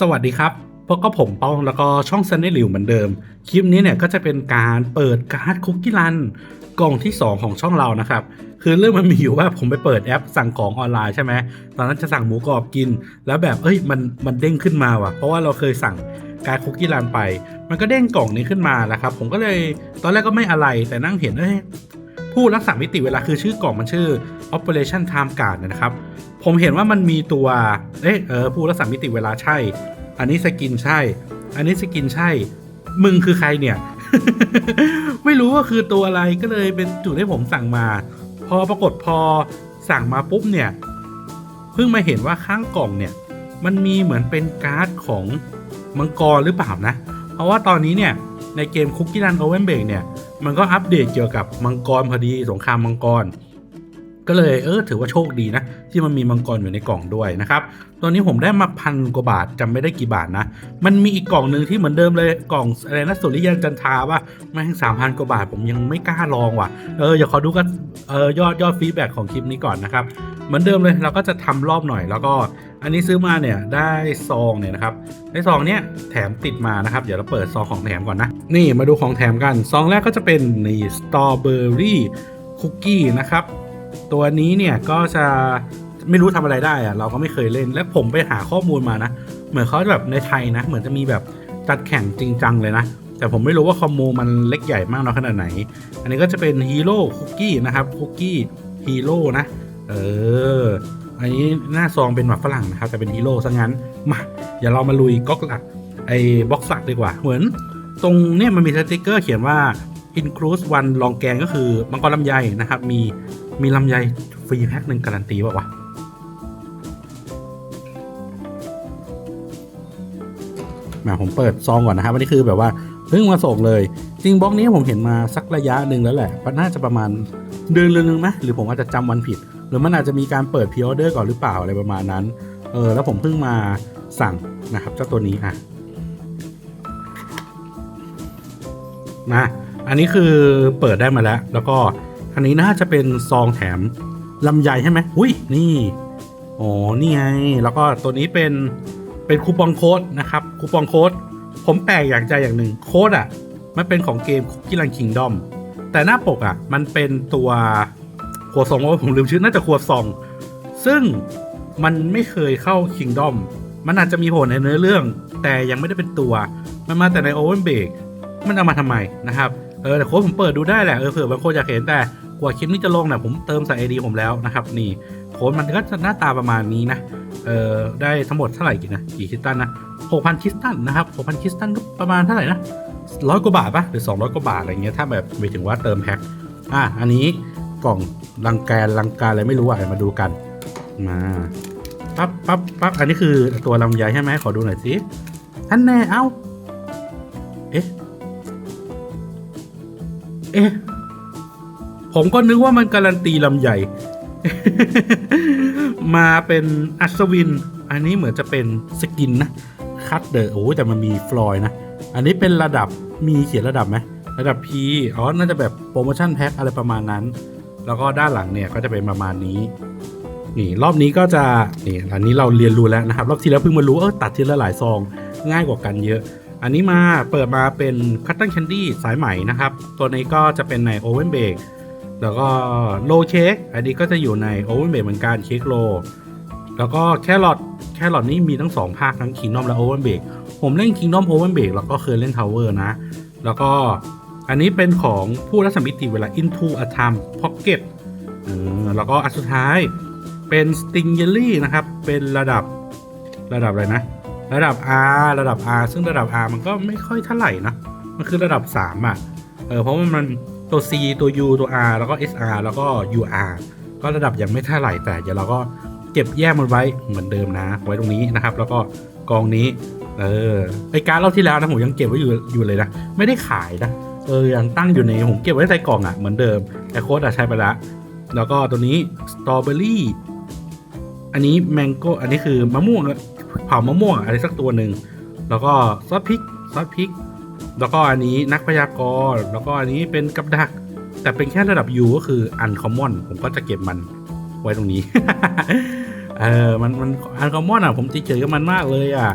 สวัสดีครับพบกับผมป้องแล้วก็ช่องซันนี่หลิวเหมือนเดิม คลิปนี้เนี่ยก็จะเป็นการเปิดการ์ดคุกกี้รันกล่องที่ 2 ของช่องเรานะครับ คือเรื่องมันมีอยู่ว่าผมไปเปิดแอปสั่งของออนไลน์ใช่ไหม ตอนนั้นจะสั่งหมูกรอบกิน แล้วแบบเอ้ยมันมันเด้งขึ้นมาว่ะ เพราะว่าเราเคยสั่งการคุกกี้รันไป มันก็เด้งกล่องนี้ขึ้นมาแล้วครับ ผมก็เลยตอนแรกก็ไม่อะไรแต่นั่งเห็นเอ้ย ผู้รักษามิติเวลาคือชื่อกล่องมันชื่อ Operation Time Guard นะครับ ผมเห็นว่ามันมีตัวเอ๊ะเออผู้รักษามิติเวลาใช่ อันนี้สกินใช่ อันนี้สกินใช่ มึงคือใครเนี่ย ไม่รู้ว่าคือตัวอะไรก็เลยเป็นจุดที่ผมสั่งมา พอปรากฏพอสั่งมาปุ๊บเนี่ยเพิ่งมาเห็นว่าข้างกล่องเนี่ย มันมีเหมือนเป็นการ์ดของมังกรหรือเปล่านะ เพราะว่าตอนนี้เนี่ยในเกมคุกกี้รันโอเวนเบกเนี่ย มันก็อัปเดตเกี่ยวกับมังกรพอดีสงครามมังกร ก็เลยเออถือว่าโชคดีนะ ที่มันมีมังกรอยู่ในกล่องด้วยนะครับตอนนี้ผมได้มาพันกว่าบาทจำไม่ได้กี่บาทนะ มันมีอีกกล่องหนึ่งที่เหมือนเดิมเลยกล่องอะไรนะสุริยันจันทราว่าแม่งสามพันกว่าบาทผมยังไม่กล้าลองว่ะเอออย่าขอดูกันเออยอดยอดฟีดแบ็ของคลิปนี้ก่อนนะครับเหมือนเดิมเลยเราก็จะทำรอบหน่อยแล้วก็อันนี้ซื้อมาเนี่ยได้ซองเนี่ยนะครับในซองเนี้ยแถมติดมานะครับ เดี๋ยวเราเปิดซองของแถมก่อนนะ นี่มาดูของแถมกัน ซองแรกก็จะเป็นนี่สตรอเบอรี่คุกกี้นะครับ ตัวนี้เนี่ยก็จะไม่รู้ทำอะไรได้อะเราก็ไม่เคยเล่น และผมไปหาข้อมูลมานะ เหมือนเขาแบบในไทยนะ เหมือนจะมีแบบจัดแข่งจริงจังเลยนะ แต่ผมไม่รู้ว่าคอมมูมันเล็กใหญ่มากน้อยขนาดไหน อันนี้ก็จะเป็นฮีโร่คุกกี้นะครับคุกกี้ฮีโร่นะ เออ อันนี้หน้าซองเป็นหมักฝรั่งนะครับ แต่เป็นฮีโร่ซะงั้น มาเดี๋ยวเรามาลุยก๊อกหลักไอ้บ็อกซ์หลักดีกว่า เหมือน ตรงเนี่ยมันมีสติกเกอร์เขียนว่า include one ลองแกงก็คือมังกรลำไยนะครับ มี มีลำไยฟรีแพ็คหนึ่งการันตีป่าวะมาผมเปิดซองก่อนนะครับอันนี้คือแบบว่าเพิ่งมาส่งเลย จริงบล็อกนี้ผมเห็นมาสักระยะหนึ่งแล้วแหละน่าจะประมาณเดือนนึงไหมหรือผมอาจจะจำวันผิด หรือมันอาจจะมีการเปิดพิออเดอร์ก่อนหรือเปล่าอะไรประมาณนั้น เออแล้วผมเพิ่งมาสั่งนะครับเจ้าตัวนี้อะนะอันนี้คือเปิดได้มาแล้ว แล้วก็ อันนี้น่าจะเป็นซองแถมลำไยใช่ไหมอุ้ยนี่อ๋อนี่ไง แล้วก็ตัวนี้เป็นเป็นคูปองโค้ดนะครับคูปองโค้ดผมแปลกอย่างใจอย่างหนึ่งโค้ดอะ มันเป็นของเกมคุกกี้รันคิงดอมแต่หน้าปกอะ มันเป็นตัวครัวซองว่าผมลืมชื่อน่าจะครัวซอง ซึ่งมันไม่เคยเข้าคิงดอมมันอาจจะมีผลในเนื้อเรื่อง แต่ยังไม่ได้เป็นตัว มันมาแต่ในโอเวนเบกมันเอามาทำไมนะครับ เออแต่โค้ดผมเปิดดูได้แหละ เออเผื่อบางคนอยากเห็นแต่ กว่าคลิปนี้จะลงเนี่ยผมเติมใส่ไอดีผมแล้วนะครับ นี่โค้ดมันก็จะหน้าตาประมาณนี้นะเอ่อได้ทั้งหมดเท่าไหร่กี่นะกี่คริสตัลนะ6,000คริสตัลนะครับ6,000คริสตัลก็ประมาณเท่าไหร่นะร้อยกว่าบาทปะหรือ200กว่าบาทอะไรเงี้ยถ้าแบบไปถึงว่าเติมแพ็คอะอันนี้กล่องลังแกนลังการอะไรไม่รู้อะมาดูกันมาปั๊บปั๊บปั๊บอันนี้คือตัวลำไยใช่ไหมขอดูหน่อยสิท่านแน่เอ้าเอ๊ะเอ๊ะ ผมก็นึกว่ามันการันตีลำใหญ่ มาเป็นอัศวิน อันนี้เหมือนจะเป็นสกินนะคัตเดอร์โอ้แต่มันมีฟลอยด์นะ อันนี้เป็นระดับมีเขียนระดับไหมระดับ P อ๋อ น่าจะแบบโปรโมชั่นแพ็คอะไรประมาณนั้น แล้วก็ด้านหลังเนี่ยก็จะเป็นประมาณนี้ นี่รอบนี้ก็จะนี่อันนี้เราเรียนรู้แล้วนะครับ รอบที่แล้วเพิ่งมารู้เออตัดทีละหลายซอง ง่ายกว่ากันเยอะ อันนี้มาเปิดมาเป็นคัตตันแคนดี้สายใหม่นะครับ ตัวนี้ก็จะเป็นในโอเวนเบรก แล้วก็โลเค้กอันนี้ก็จะอยู่ในโอเวนเบกเหมือนกันเค้กโล แล้วก็แครอทแครอทนี่มีทั้งสองภาคทั้งคิงดอมและโอเวนเบกผมเล่นคิงดอมโอเวนเบกแล้วก็เคยเล่นทาวเวอร์นะ แล้วก็อันนี้เป็นของผู้รัศมิติเวลา Into a Time Pocket เออแล้วก็อันสุดท้ายเป็น Sting Jelly นะครับ เป็นระดับระดับอะไรนะ ระดับ R ระดับ R ซึ่งระดับ R มันก็ไม่ค่อยเท่าไหร่นะ มันคือระดับ 3 อะ เออเพราะว่ามัน ตัว C ตัว U ตัว R แล้วก็ SR แล้วก็ UR ก็ระดับยังไม่เท่าไหร่แต่เดี๋ยวเราก็เก็บแยกมันไว้เหมือนเดิมนะ ไว้ตรงนี้นะครับ แล้วก็กองนี้ เออไอการดรอบที่แล้วนะผมยังเก็บไว้อยู่อยู่เลยนะไม่ได้ขายนะเออยังตั้งอยู่ในผมเก็บไว้ในกล่องอะเหมือนเดิมแต่โค้ดอะใช้ไปละแล้วก็ตัวนี้สตรอเบอรี่อันนี้แมงโก้อันนี้คือมะม่วงเผามะม่วงอะไรสักตัวหนึ่งแล้วก็ซอสพริกซอสพริก แล้วก็อันนี้นักพยากรณ์แล้วก็อันนี้เป็นกับดัก แต่เป็นแค่ระดับ U ก็คืออันคอมมอนผมก็จะเก็บมันไว้ตรงนี้ เออมันมันอันคอมมอนอะผมติดเฉยกับมันมากเลยอะ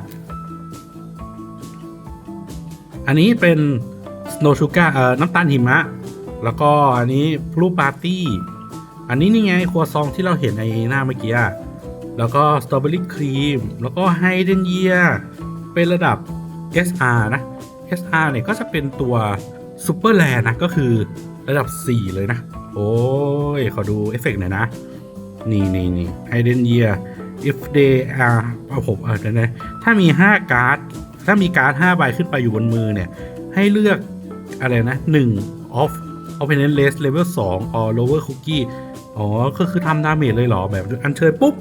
อันนี้เป็น snow sugar เอ่อน้ำตาลหิมะ แล้วก็อันนี้พลูปาร์ตี้อันนี้นี่ไงครัวซองที่เราเห็นในหน้าเมื่อกี้แล้วก็สตรอเบอรี่ครีมแล้วก็ไฮเดนเยียเป็นระดับ SR นะ SR เนี่ยก็จะเป็นตัวซูเปอร์แลนะก็คือระดับ 4 เลยนะ โอ้ย ขอดูเอฟเฟกต์หน่อยนะ นี่นี่นี่ไฮเดนเยีย if they are เอาผมเออเดี๋ยวนะถ้ามี 5 การ์ด ถ้ามีการ์ด 5 ใบขึ้นไปอยู่บนมือเนี่ย ให้เลือกอะไรนะ 1 off opponent list level 2 or lower cookie อ๋อ ก็คือทำดาเมจเลยเหรอ แบบอันเชิญปุ๊บ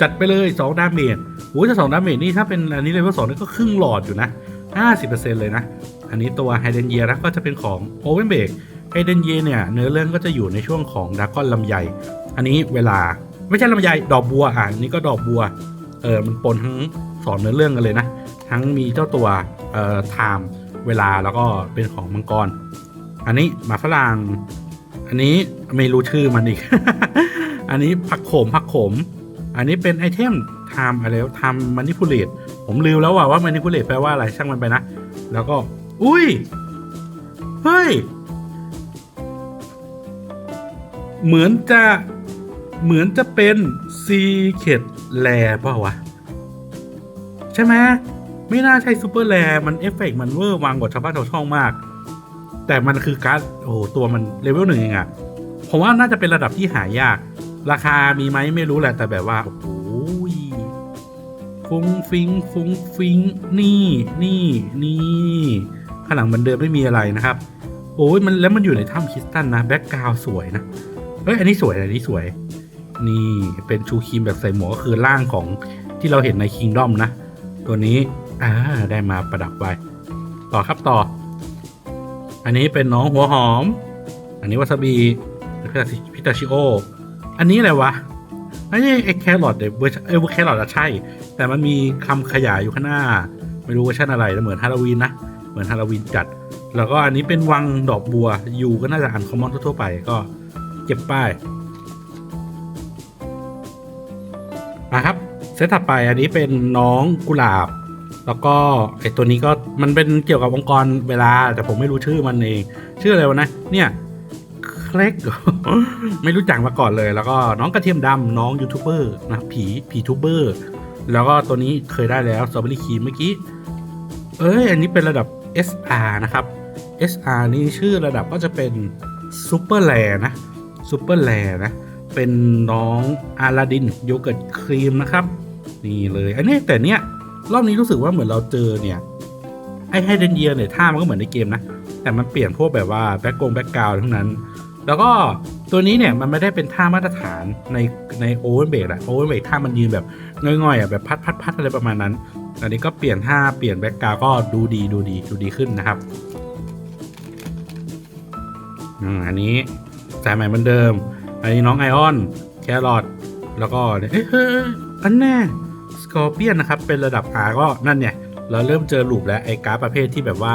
จัดไปเลย 2 ดาเมจโอ้ยจะ2ดาเมจนี่ถ้าเป็นอันนี้เลเวล2นี่ก็ครึ่งหลอดอยู่นะ 50%เลยนะ อันนี้ตัวไฮเดนเยียนะก็จะเป็นของโอเวนเบกไฮเดนเยียเนี่ยเนื้อเรื่องก็จะอยู่ในช่วงของดากอนลำไย อันนี้เวลาไม่ใช่ลำไยดอกบัวอะนนี้ก็ดอกบัวเออมันปนทั้งสอนเนื้อเรื่องกันเลยนะ ทั้งมีเจ้าตัวเอ่อไทม์เวลาแล้วก็เป็นของมังกร อันนี้หมาฝรั่งอันนี้ไม่รู้ชื่อมันอีก อันนี้ผักโขมผักโขม อันนี้เป็นไอเทมไทำอะไรไทำมันนิพูเลต ผมลืมแล้วว่าว่ามันนิพูเลตแปลว่าอะไรช่างมันไปนะ แล้วก็ อุ้ย เฮ้ย เหมือนจะเหมือนจะเป็นซีเคดแลเปล่าวะ ใช่ไหมไม่น่าใช่ซูเปอร์แลมันเอฟเฟกต์มันเวอร์วางกว่าชาวบ้านชาวช่องมาก แต่มันคือการ์ดโอ้โหตัวมันเลเวลหนึ่งเองอะผมว่าน่าจะเป็นระดับที่หายาก ราคามีไหมไม่รู้แหละแต่แบบว่าโอ้โห ฟุ้งฟิงฟุ้งฟิงนี่นี่นี่ข้างหลังเหมันเดิมไม่มีอะไรนะครับ โอ้ยมันแล้วมันอยู่ในถ้ำคริสตันนะแบ็กกราวสวยนะเฮ้ยอันนี้สวยอันนี้สวย นี่เป็นชูครีมแบบใส่หมวกก็คือร่างของที่เราเห็นในคิงดอมนะ ตัวนี้อ่าได้มาประดับไว้ต่อครับต่อ อันนี้เป็นน้องหัวหอม อันนี้วาซาบิพิตาชิโอ อันนี้อะไรวะ ไอ้ไอ้แครอทเดี๋ยเวอร์ชันเอแครอทอะใช่ แต่มันมีคำขยายอยู่ข้างหน้า ไม่รู้เวอร์ชันอะไรแต่เหมือนฮาโลวีนนะ เหมือนฮาโลวีนจัด แล้วก็อันนี้เป็นวังดอกบัว อยู่ก็น่าจะอันคอมมอนทั่วไปก็เก็บป้ายมาครับเซตถัดไปอันนี้เป็นน้องกุหลาบ แล้วก็ไอตัวนี้ก็มันเป็นเกี่ยวกับองค์กรเวลา แต่ผมไม่รู้ชื่อมันเอง ชื่ออะไรวะนะเนี่ย เคล็กไม่รู้จักมาก่อนเลย แล้วก็น้องกระเทียมดำน้องยูทูบเบอร์นะผีผีทูบเบอร์แล้วก็ตัวนี้เคยได้แล้วสตรอเบอรี่ครีมเมื่อกี้เอ้ยอันนี้เป็นระดับ SR นะครับ SR นี่ชื่อระดับก็จะเป็นซูเปอร์แลนะซูเปอร์แลนะเป็นน้องอาลาดินโยเกิร์ตครีมนะครับ นี่เลยอันนี้แต่เนี้ยรอบนี้รู้สึกว่าเหมือนเราเจอเนี่ยไอ้ไฮเดนเยียเนี่ยท่ามันก็เหมือนในเกมนะ แต่มันเปลี่ยนพวกแบบว่าแบ็กกงแบ็กกราวทั้งนั้น แล้วก็ตัวนี้เนี่ยมันไม่ได้เป็นท่ามาตรฐานในในโอเวอร์เบรกอะโอเวอร์เบรกท่ามันยืนแบบง่อยๆอะแบบพัดพัดพัดอะไรประมาณนั้น อันนี้ก็เปลี่ยนท่าเปลี่ยนแบ็กกราวก็ดูดีดูดีดูดีขึ้นนะครับอันนี้สายใหม่เหมือนเดิม อันนี้น้องไอออนแครอทแล้วก็เฮ้ยอันแน่สกอร์เปียนนะครับ เป็นระดับ R ก็นั่นเนี่ย เราเริ่มเจอลูปแล้วไอ้การ์ดประเภทที่แบบว่า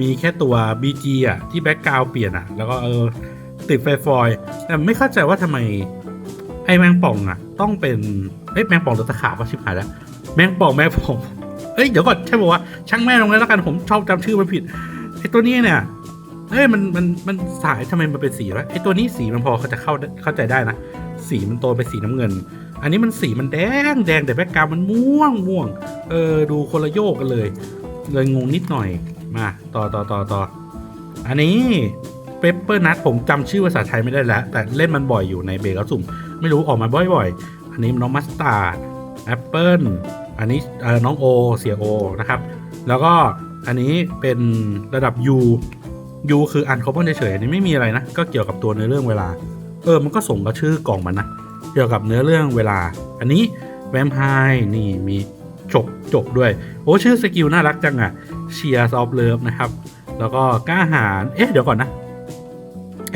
มีแค่ตัว BG อะที่แบ็กกราวเปลี่ยนอะ แล้วก็เออ ติดไฟฟอยแต่ไม่เข้าใจว่าทำไม ไอ้แมงป่องอะ ต้องเป็นเอ้ยแมงป่องตัวตะขาบว่าชิบหายแล้วแมงป่องแมงป่องเอ้ยเดี๋ยวก่อนใช่ป่าวะช่างแม่ตรงนั้แล้วกันผมชอบจำชื่อมันผิดไอ้ตัวนี้เนี่ยเอ้ยมันมันมันสายทำไมมันเป็นสีวะไอ้ตัวนี้สีมันพอเขาจะเข้าเข้าใจได้นะสีมันโตเป็นสีน้ำเงิน อันนี้มันสีมันแดงแดงแต่แบ็กกราวมันม่วงม่วง เออดูคนละโยกกันเลย เลยงงนิดหน่อยมา ต่อต่อต่อต่ออันนี้ เปปเปอร์นัทผมจำชื่อภาษาไทยไม่ได้แล้ว แต่เล่นมันบ่อยอยู่ในเบรกแล้วสุ่ม ไม่รู้ออกมาบ่อยๆ อันนี้น้องมัสตาร์ดแอปเปิลอันนี้น้องโอเสียโอนะครับ แล้วก็อันนี้เป็นระดับ U U คืออันคอมมอนเฉยๆอันนี้ไม่มีอะไรนะ ก็เกี่ยวกับตัวเนื้อเรื่องเวลา เออ มันก็ส่งกับชื่อกล่องมันนะ เกี่ยวกับเนื้อเรื่องเวลา อันนี้แวมไพร์นี่มีจบจบด้วย โอ้ชื่อสกิลน่ารักจังอะ Cheers of Love นะครับ แล้วก็กล้าหาญเอ๊ะเดี๋ยวก่อนนะ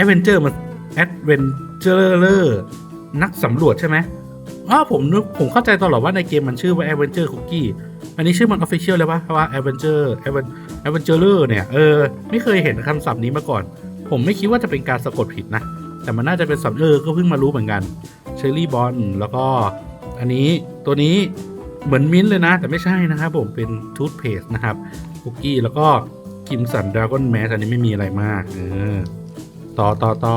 Adventure มัน Adventurer นักสำรวจใช่ไหมอ้าผมนึกผมเข้าใจตลอดว่าในเกมมันชื่อว่า Adventure Cookie อันนี้ชื่อมัน Official เลยปะว่า Adventure Adventurer เนี่ยเออไม่เคยเห็นคำศัพท์นี้มาก่อน ผมไม่คิดว่าจะเป็นการสะกดผิดนะ แต่มันน่าจะเป็นสำเออก็เพิ่งมารู้เหมือนกันเชอร์รี่บอลแล้วก็อันนี้ตัวนี้เหมือนมิ้นท์เลยนะ แต่ไม่ใช่นะครับผมเป็นทูธเพสนะครับคุกกี้แล้วก็กิมสันดราก้อนแมสอันนี้ไม่มีอะไรมาก เออ ต่อต่อต่อ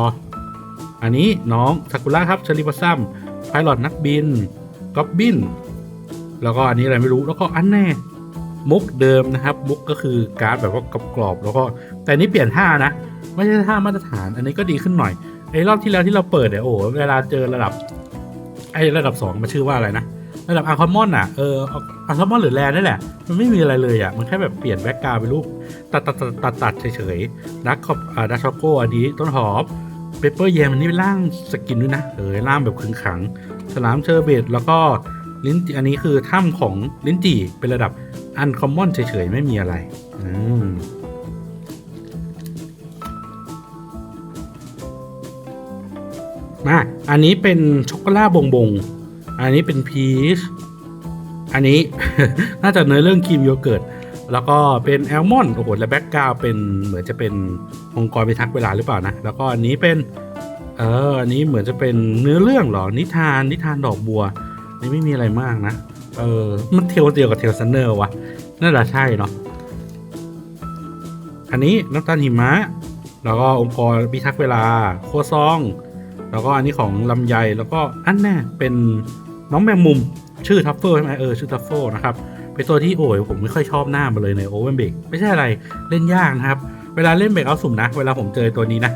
อันนี้น้องซากุระครับชอริบัซัมไพลอตนักบินก็อบบิน แล้วก็อันนี้อะไรไม่รู้แล้วก็อันแน่ มุกเดิมนะครับ มุกก็คือการ์ดแบบว่ากรอบๆแล้วก็แต่นี่เปลี่ยนท่านะ ไม่ใช่ท่ามาตรฐานอันนี้ก็ดีขึ้นหน่อยไอ้รอบที่แล้วที่เราเปิดเนี่ยโอ้เวลาเจอระดับไอ้ระดับสองมันชื่อว่าอะไรนะ ระดับอาร์คอมอนอะเอออาร์คอมอนหรือแลนนี่แหละ มันไม่มีอะไรเลยอะ มันแค่แบบเปลี่ยนแบ็กกราวด์เป็นรูปตัดตัดตัดตัดตัดเฉยๆดักคอบอ่าดักช็อกโกอันนี้ต้นหอมเปเปอร์แยมอันนี้เป็นร่างสกินด้วยนะเออร่างแบบขึงขังฉลามเชอร์เบตแล้วก็ลิ้นจีอันนี้คือถ้ำของลิ้นจี่เป็นระดับอันคอมมอนเฉยๆ ไม่มีอะไร อืมมาอันนี้เป็นช็อกโกแลตบงบง อันนี้เป็นพีชอันนี้ น่าจะเนื้อเรื่องครีมโยเกิร์ตแล้วก็เป็นแอลมอนด์โอ้โหและแบ็กกราวเป็นเหมือนจะเป็นองค์กรพิทักเวลาหรือเปล่านะ แล้วก็อันนี้เป็นเอออันนี้เหมือนจะเป็นเนื้อเรื่องหรอนิทานนิทานดอกบัวนี่ไม่มีอะไรมากนะเออมันเทลเดียวกับเทลซันเนอร์วะน่าจะใช่เนาะอันนี้น้ำตาลหิมะ แล้วก็องค์กรพิทักษ์เวลา โคซอง แล้วก็อันนี้ของลำไยแล้วก็อันแน่เป็น น้องแมงมุมชื่อทัฟเฟิลใช่ไหมเออชื่อทัฟเฟิลนะครับเป็นตัวที่โอ้ยผมไม่ค่อยชอบหน้ามาเลยในโอเวนเบกไม่ใช่อะไรเล่นยากนะครับ เวลาเล่นเบรกเอาสุ่มนะ เวลาผมเจอตัวนี้นะ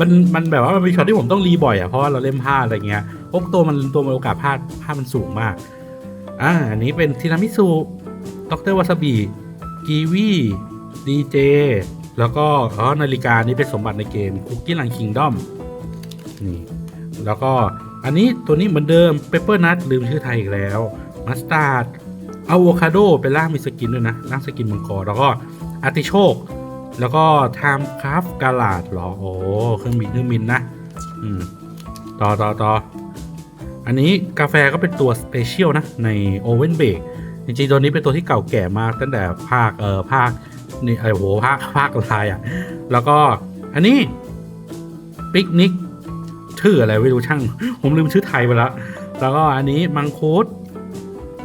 มันมันแบบว่ามันมีช็อตที่ผมต้องรีบ่อยอะเพราะว่าเราเล่นพลาดอะไรเงี้ยพวกตัวมันตัวมันโอกาสพลาดพลาดมันสูงมากอ่าอันนี้เป็นทีรามิสุด็อกเตอร์วาซาบิกีวีดีเจแล้วก็อ๋อนาฬิกานี้เป็นสมบัติในเกมคุกกี้ลังคิงดอมนี่แล้วก็ อันนี้ตัวนี้เหมือนเดิมเปเปอร์นัทลืมชื่อไทยอีกแล้วมัสตาร์ดอะโวคาโดเป็นร่างมีสกินด้วยนะร่างสกินมังกรแล้วก็อาร์ติโชกแล้วก็ไทม์คราฟกาลาดหรอโอ้เครื่องบินเครื่องบินนะ อืมต่อต่อต่ออันนี้กาแฟก็เป็นตัวสเปเชียลนะ ในโอเวนเบกจริงๆตัวนี้เป็นตัวที่เก่าแก่มากตั้งแต่ภาคเอ่อภาคนี่ไอ้โหภาคภาคลายอะ แล้วก็อันนี้ปิกนิก ชื่ออะไรไม่รู้ช่าง ผมลืมชื่อไทยไปแล้ว แล้วก็อันนี้มังคุด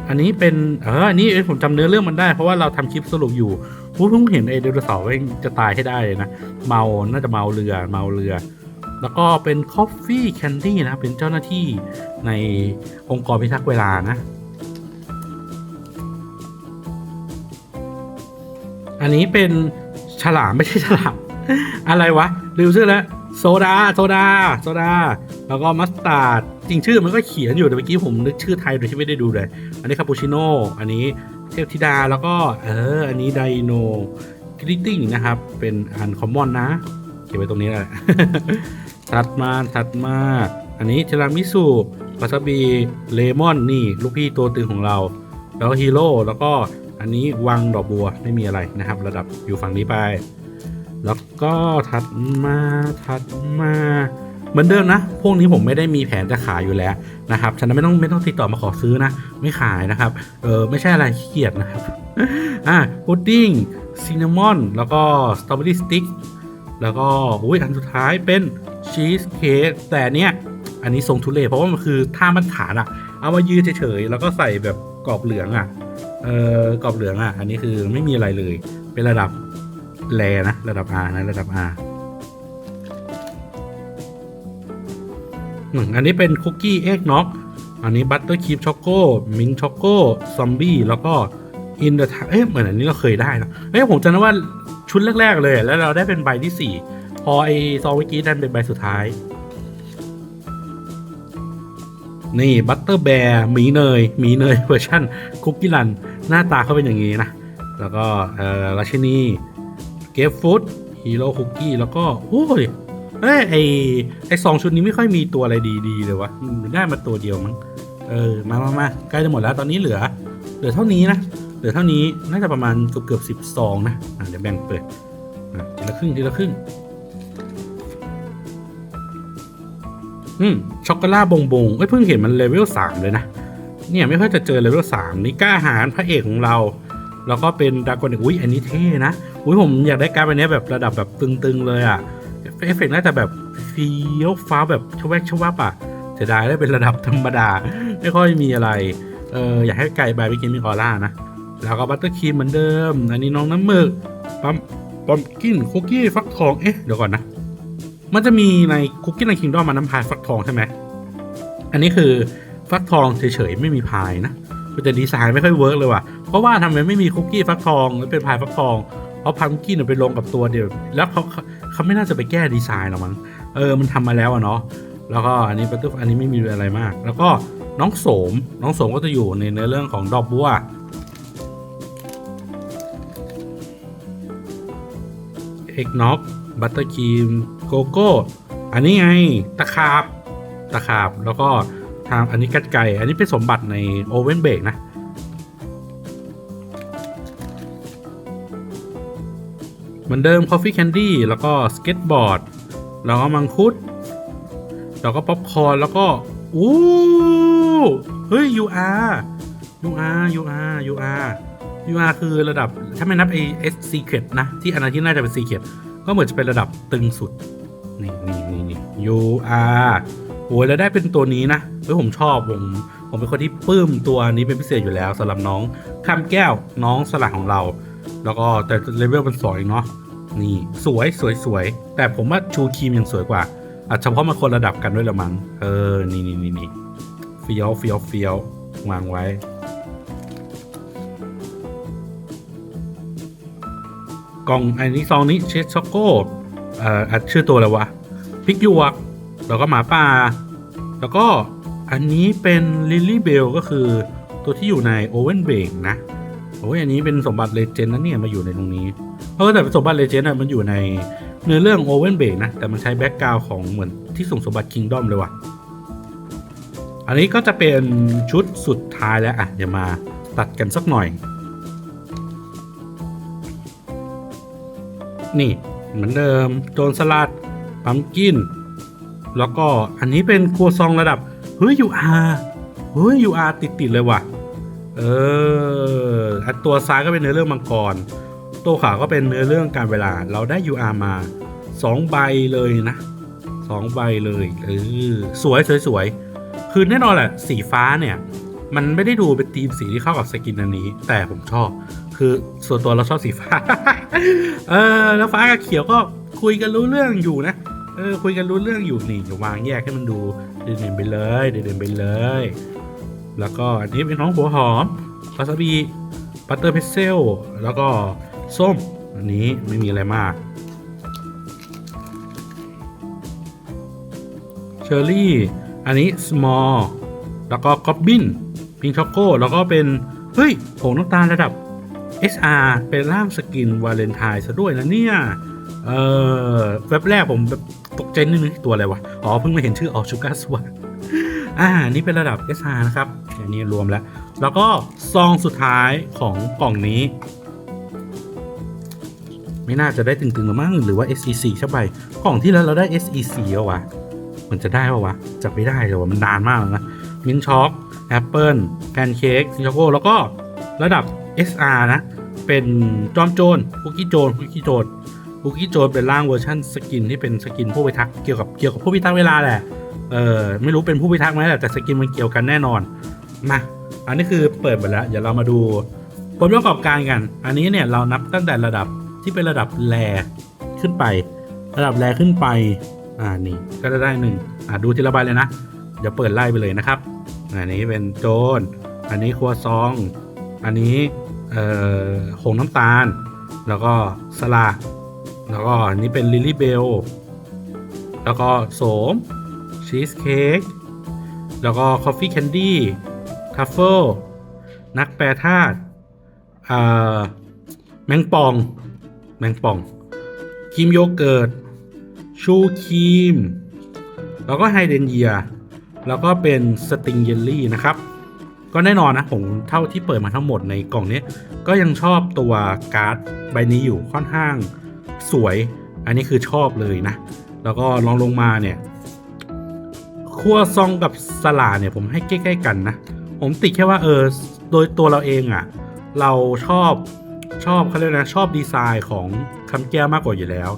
อันนี้เป็นเอออันนี้ผมจำเนื้อเรื่องมันได้ เพราะว่าเราทำคลิปสรุปอยู่ผมเพิ่งเห็นไอ้ไดโนเสาร์แม่งจะตายให้ได้เลยนะ เมาน่าจะเมาเรือเมาเรือ แล้วก็เป็นคอฟฟี่แคนดี้นะ เป็นเจ้าหน้าที่ในองค์กรพิทักษ์เวลานะ อันนี้เป็นฉลามไม่ใช่ฉลาม อะไรวะลืมชื่อแล้ว โซดาโซดาโซดา แล้วก็มัสตาร์ดจริงชื่อมันก็เขียนอยู่แต่เมื่อกี้ผมนึกชื่อไทยโดยที่ไม่ได้ดูเลย อันนี้คาปูชิโน่อันนี้เทพธิดาแล้วก็เอออันนี้ไดโนกริตติ้งนะครับ เป็นอันคอมมอนนะเก็บไว้ตรงนี้แหละถัดมาถัดมา อันนี้เทรามิสุวาซาบิเลมอนนี่ลูกพี่ตัวตึงของเรา แล้วก็ฮีโร่แล้วก็อันนี้วังดอกบัวไม่มีอะไรนะครับ ระดับอยู่ฝั่งนี้ไป แล้วก็ถัดมาถัดมาเหมือนเดิมนะ พวกนี้ผมไม่ได้มีแผนจะขายอยู่แล้วนะครับฉะนั้นไม่ต้องไม่ต้องติดต่อมาขอซื้อนะ ไม่ขายนะครับ เออไม่ใช่อะไรขี้เกียจนะครับ อะพุดดิ้งซินนามอน แล้วก็สตรอเบอรี่สติ๊กแล้วก็อุ้ยอันสุดท้ายเป็นชีสเค้กแต่เนี้ยอันนี้ทรงทุเรศเพราะว่ามันคือท่ามันฐานอะเอามายืดเฉยๆแล้วก็ใส่แบบกรอบเหลืองอะเออกรอบเหลืองอะอันนี้คือไม่มีอะไรเลย เป็นระดับ แลนะระดับ R นะระดับ R อันนี้เป็นคุกกี้เอ็กน็อกอันนี้บัตเตอร์คีฟช็อกโก้มินช็อกโก้ซอมบี้แล้วก็อินเดอะเอ๊ะเหมือนอันนี้เราเคยได้นะเอ๊ะผมจำได้ว่าชุดแรก ๆ เลย แล้วเราได้เป็นใบที่ 4 พอไอซองเมื่อกี้ดันเป็นใบสุดท้าย นี่บัตเตอร์แบร์หมีเนยหมีเนยเวอร์ชันคุกกี้รัน หน้าตาเขาเป็นอย่างนี้นะ แล้วก็เอ่อราชินี เกฟฟูดฮีโร่คุกกี้แล้วก็โอ้ยเอ้ยไอไอสองชุดนี้ไม่ค่อยมีตัวอะไรดีๆเลยวะได้มาตัวเดียวมั้งเออมามามาใกล้จะหมดแล้วตอนนี้เหลือ เหลือเท่านี้นะเหลือเท่านี้น่าจะประมาณเกือบเกือบสิบซองนะอะเดี๋ยวแบ่งเปิดอะทีละครึ่งทีละครึ่งอืมช็อกโกแลตบงบงเอ้ยเพิ่งเห็นมันเลเวลสามเลยนะเนี่ยไม่ค่อยจะเจอเลเวลสามนี่กล้าหาญพระเอกของเรา แล้วก็เป็นดากอนอุ้ยอันนี้เท่นะอุ้ยผมอยากได้การ์ดอันนี้แบบระดับแบบตึงๆเลยอะ่ะเอฟเฟกต์น่าจะแบบเฟี้ยวฟ้าแบบชวแวกชวับอะเสียดายได้เป็นระดับธรรมดา ไม่ค่อยมีอะไรเอออยากให้ไก่บายไปกินมิออร่านะ แล้วก็บัตเตอร์ครีมเหมือนเดิม อันนี้น้องน้ำหมึกปั๊มปอมกินคุกกี้ฟักทองเอ๊ะเดี๋ยวก่อนนะ มันจะมีในคุกกี้ในคิงดอมมาน้ำพายฟักทองใช่ไหมอันนี้คือฟักทองเฉยๆไม่มีพายนะ แต่ดีไซน์ไม่ค่อยเวิร์กเลยว่ะ เพราะว่าทำไมไม่มีคุกกี้ฟักทองแล้วเป็นพายฟักทอง เพราะพัมกินไปลงกับตัวเดียวแล้วเขาเขาไม่น่าจะไปแก้ดีไซน์หรอกมั้ง เออมันทำมาแล้วอะเนาะ แล้วก็อันนี้ป็นตัวอันนี้ไม่มีอะไรมาก แล้วก็น้องโสม น้องโสมก็จะอยู่ในเนื้อเรื่องของดอกบัวเอกน็อกบัตเตอร์ครีมโกโก้ อันนี้ไงตะขาบ ตะขาบแล้วก็ ทางอันนี้กัดไก่ อันนี้เป็นสมบัติในโอเว่นเบกนะ เหมือนเดิม Coffee Candy แล้วก็สเก็ตบอร์ด แล้วก็มังคุด แล้วก็ป๊อปคอร์นแล้วก็อู้เฮ้ย UR UR UR UR UR คือระดับถ้าไม่นับไอ S Secret นะ ที่อันนั้นที่น่าจะเป็น Secret ก็เหมือนจะเป็นระดับตึงสุด นี่นี่นี่นี่ UR โอ้ยแล้วได้เป็นตัวนี้นะเฮ้ยผมชอบผมผมเป็นคนที่ปลื้มตัวนี้เป็นพิเศษอยู่แล้วสำหรับน้องข้ามแก้วน้องสลักของเรา แล้วก็แต่เลเวลมันสวยเนาะนี่สวยสวยสวยแต่ผมว่าชูครีมยังสวยกว่าอาจเฉพาะมันคนระดับกันด้วยละมั้งเออนี่นี่นี่นี่เฟี้ยวเฟี้ยวเฟี้ยววางไว้กล่องอันนี้ซองนี้เชสช็อกโก้เอ่ออัดชื่อตัวอะไรวะ พิกหยวก แล้วก็หมาป่า แล้วก็อันนี้เป็นลิลลี่เบลก็คือตัวที่อยู่ในโอเวนเบกนะโอ้ยอันนี้เป็นสมบัติเลเจนด์นะเนี่ยมาอยู่ในตรงนี้เออแต่สมบัติเลเจนด์อะมันอยู่ในเนื้อเรื่องโอเวนเบกนะ แต่มันใช้แบ็กกราวของเหมือนที่ส่งสมบัติคิงดอมเลยว่ะ อันนี้ก็จะเป็นชุดสุดท้ายแล้วอะเดี๋ยวมาตัดกันสักหน่อย นี่เหมือนเดิมโจนสลัดปั๊มกิน แล้วก็อันนี้เป็นครัวซองระดับ เฮ้ยยูอาเฮ้ยยูอาติดติดๆเลยว่ะ เอออันตัวซ้ายก็เป็นเนื้อเรื่องมังกร ตัวขวาก็เป็นเนื้อเรื่องการเวลา เราได้ UR มา2ใบเลยนะ2ใบเลยเออสวยสวยสวยคือแน่นอนแหละสีฟ้าเนี่ยมันไม่ได้ดูเป็นธีมสีที่เข้ากับสกินอันนี้ แต่ผมชอบ คือส่วนตัวเราชอบสีฟ้า เออ แล้วฟ้ากับเขียวก็คุยกันรู้เรื่องอยู่นะ เออคุยกันรู้เรื่องอยู่นี่จะวางแยกให้มันดูเด่นๆไปเลยเด่นๆไปเลย แล้วก็อันนี้เป็นน้องหัวหอมวาซาบิบัตเตอร์เพเซลแล้วก็ส้มอันนี้ไม่มีอะไรมากเชอร์รี่อันนี้ small แล้วก็กอบบินพิงช็อกโก้แล้วก็เป็น เฮ้ยผงน้ำตาลระดับ SR เป็นร่างสกินวาเลนไทน์ซะด้วยนะเนี่ย เออแวบแรกผมแบบ ตกใจนิดนึงตัวอะไรวะ อ๋อ เพิ่งมาเห็นชื่อออกชูการ์สวอ่า นี่เป็นระดับ SR นะครับอันนี้รวมแล้ว แล้วก็ซองสุดท้ายของกล่องนี้ ไม่น่าจะได้ตึงๆหรือมั้งหรือว่า SEC ใช่ไหมกล่องที่แล้วเราได้ SEC แล้ววะมันจะได้ปะวะจะไม่ได้เลยว่ะมันนานมากแล้วนะมินช็อกแอปเปิลแพนเค้กซิงโก้แล้วก็ระดับ SR นะ เป็นจอมโจรคุกกี้โจรคุกกี้โจร คุกกี้โจรเป็นร่างเวอร์ชันสกินที่เป็นสกินผู้พิทักษ์เกี่ยวกับเกี่ยวกับผู้พิทักษ์เวลาแหละเออไม่รู้เป็นผู้พิทักษ์ไหมแหละแต่สกินมันเกี่ยวกันแน่นอนมาอันนี้คือเปิดไปแล้วเดี๋ยวเรามาดูผลประกอบการกัน อันนี้เนี่ยเรานับตั้งแต่ระดับที่เป็นระดับแรขึ้นไป ระดับแรขึ้นไปอ่านี่ก็จะได้หนึ่งอ่าดูทีละใบเลยนะเดี๋ยวเปิดไล่ไปเลยนะครับอันนี้เป็นโจนอันนี้ครัวซอง อันนี้เอ่อหงน้ำตาล แล้วก็สลา แล้วก็อันนี้เป็นลิลลี่เบลแล้วก็โสมชีสเค้กแล้วก็คอฟฟี่แคนดี้ทัฟเฟิลนักแปรธาตุแมงป่อง แมงป่องครีมโยเกิร์ตชูครีม แล้วก็ไฮเดนเยีย แล้วก็เป็นสติงเยลลี่นะครับ ก็แน่นอนนะ ผมเท่าที่เปิดมาทั้งหมดในกล่องนี้ ก็ยังชอบตัวการ์ดใบนี้อยู่ค่อนข้าง สวย อันนี้คือชอบเลยนะ แล้วก็ลองลงมาเนี่ยครัวซองกับสลาเนี่ยผมให้ใกล้ๆกันนะ ผมติดแค่ว่าเออโดยตัวเราเองอะ่ะ เราชอบชอบเขาเรียกนะชอบดีไซน์ของคำแก้วมากกว่าอยู่แล้ว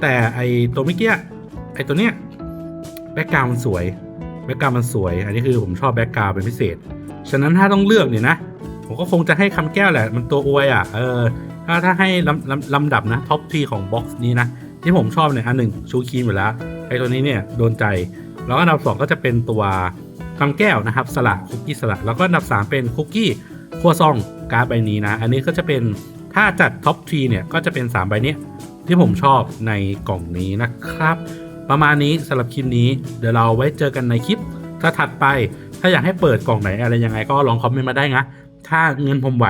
แต่ไอตัวเมื่อกี้ไอตัวเนี้ยแบ็กกราวมันสวยแบ็กกราวมันสวย อันนี้คือผมชอบแบ็กกราวเป็นพิเศษ ฉะนั้นถ้าต้องเลือกเนี่ยนะ ผมก็คงจะให้คำแก้วแหละ มันตัวอวยอะ เออ ถ้าถ้าให้ลำลำลำดับนะท็อปทีของบ็อกซ์นี้นะ ที่ผมชอบเนี่ยอันหนึ่งชูครีมอยู่แล้วไอ้ตัวนี้เนี่ยโดนใจ แล้วก็อันดับสองก็จะเป็นตัวคำแก้วนะครับ สละคุกกี้สละ แล้วก็อันดับสามเป็นคุกกี้ครัวซองการ์ดใบนี้นะ อันนี้ก็จะเป็นถ้าจัดท็อปทีเนี่ยก็จะเป็นสามใบนี้ที่ผมชอบในกล่องนี้นะครับ ประมาณนี้สำหรับคลิปนี้เดี๋ยวเราไว้เจอกันในคลิปถ้าถัดไป ถ้าอยากให้เปิดกล่องไหนอะไรยังไงก็ลองคอมเมนต์มาได้นะ ถ้าเงินผมไหว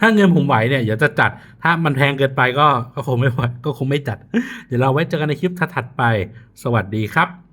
ถ้าเงินผมไหวเนี่ยเดี๋ยวจะจัด ถ้ามันแพงเกินไปก็ก็คงไม่ไหวก็คงไม่จัด เดี๋ยวเราไว้เจอกันในคลิปถัดไป สวัสดีครับ